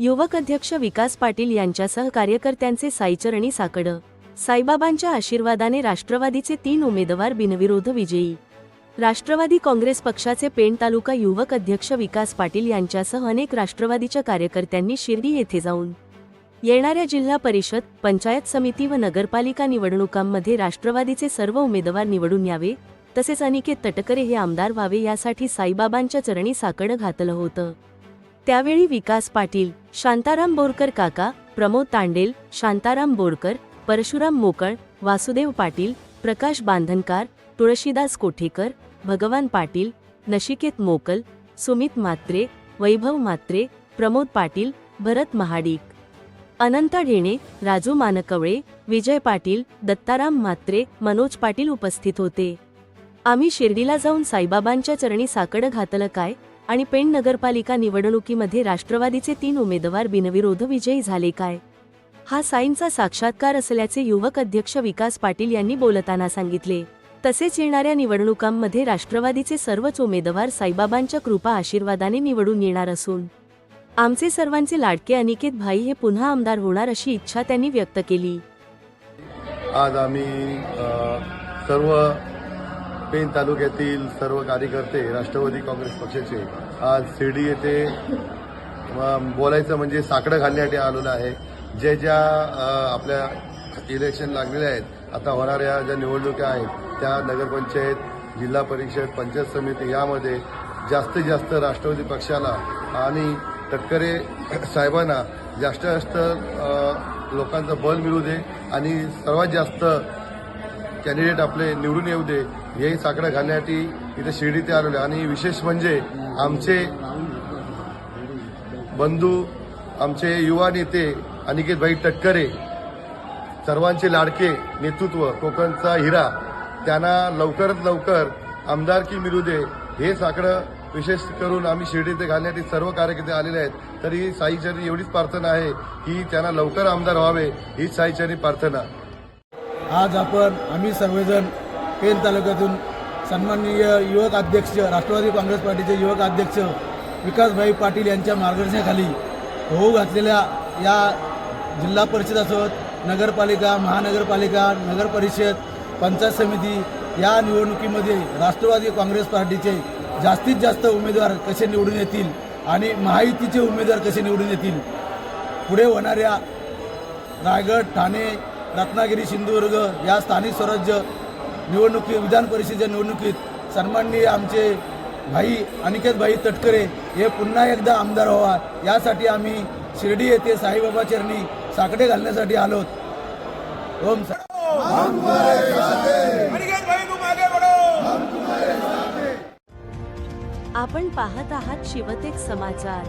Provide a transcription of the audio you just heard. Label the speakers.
Speaker 1: युवक अध्यक्ष विकास पाटील यांच्यासह कार्यकर्त्यांचे साईचरणी साकडं. साईबाबांच्या आशीर्वादाने राष्ट्रवादीचे तीन उमेदवार बिनविरोध विजयी. राष्ट्रवादी काँग्रेस पक्षाचे पेण तालुका युवक अध्यक्ष विकास पाटील यांच्यासह अनेक राष्ट्रवादीच्या कार्यकर्त्यांनी शिर्डी येथे जाऊन. येणाऱ्या जिल्हा परिषद पंचायत समिती व नगरपालिका निवडणुकांमध्ये राष्ट्रवादीचे सर्व उमेदवार निवडून यावे तसेच अनिकेत तटकरे हे आमदार व्हावे यासाठी साईबाबांच्या चरणी साकडं घातलं होतं. त्यावेळी विकास पाटील शांताराम बोरकर काका प्रमोद तांडेल शांताराम बोरकर परशुराम मोकळ वासुदेव पाटील प्रकाश बांधनकार तुळशीदास कोठेकर भगवान पाटील नशिकेत मोकल सुमित मात्रे वैभव मात्रे प्रमोद पाटील भरत महाडिक. अनंत ढेणे राजू मानकवळे विजय पाटील दत्ताराम मात्रे मनोज पाटील उपस्थित होते. आम्ही शिर्डीला जाऊन साईबाबांच्या चरणी साकडं घातलं काय? आणि पेण नगरपालिका निवडणुकीमध्ये राष्ट्रवादीचे तीन उमेदवार बिनविरोध विजयी झाले काय? हा साईंचा साक्षात्कार असल्याचे युवक अध्यक्ष विकास पाटील यांनी बोलताना सांगितले. तसेच येणाऱ्या निवडणुकांमध्ये राष्ट्रवादीचे सर्वच उमेदवार साईबाबांच्या कृपा आशीर्वादाने निवडून येणार असून आमचे सर्वांचे लाडके अनिकेत भाई हे पुन्हा आमदार होणार अशी इच्छा त्यांनी व्यक्त केली.
Speaker 2: आज आम्ही सर्व पेन तालुक्यातील सर्व कार्यकर्ते राष्ट्रवादी काँग्रेस पक्षाचे आज शिर्डी येथे बोलायचं म्हणजे साकडं घालण्यासाठी आलेलं आहे. जे ज्या आपल्या इलेक्शन लागलेल्या आहेत आता होणाऱ्या ज्या निवडणुका आहेत त्या नगरपंचायत जिल्हा परिषद पंचायत समिती यामध्ये जास्तीत जास्त राष्ट्रवादी पक्षाला आणि तटकरे साहेबांना जास्तीत जास्त लोकांचं बल मिळू दे आणि सर्वात जास्त कॅन्डिडेट आपले निवडून येऊ दे हे साकडं घालण्यासाठी इथे शिर्डीते आलेले आणि विशेष म्हणजे आमचे बंधू आमचे युवा नेते अनिकेतभाई टटकरे सर्वांचे लाडके नेतृत्व कोकणचा हिरा त्यांना लवकरात लवकर आमदारकी मिळू दे. हे साकडं विशेष करून आम्ही शिर्डी ते घालण्यासाठी सर्व कार्यकर्ते आलेले आहेत. तरी साईचरणी एवढीच प्रार्थना आहे की त्यांना लवकर आमदार व्हावे हीच साईचरणी प्रार्थना.
Speaker 3: आज आपण आम्ही सर्वजण पेन तालुक्यातून सन्माननीय युवक अध्यक्ष राष्ट्रवादी काँग्रेस पार्टीचे युवक अध्यक्ष विकासभाई पाटील यांच्या मार्गदर्शनाखाली होऊ घातलेल्या या जिल्हा परिषद असोत नगरपालिका महानगरपालिका नगर परिषद पंचायत समिती या निवडणुकीमध्ये राष्ट्रवादी काँग्रेस पार्टीचे जास्तीत जास्त उमेदवार कसे निवडून येतील आणि महायुतीचे उमेदवार कसे निवडून येतील? पुढे होणाऱ्या रायगड ठाणे रत्नागिरी सिंधुदुर्ग या स्थानिक स्वराज्य निवडणुकी विधान परिषदेच्या निवडणुकीत सन्माननीय आमचे भाई अनिकेत भाई तटकरे हे पुन्हा एकदा आमदार व्हावा. यासाठी आम्ही शिर्डी येथे साईबाबा चरणी साकडे घालण्यासाठी आलोत ओम सा
Speaker 1: आपण पाहत आहात शिवतेक समाचार.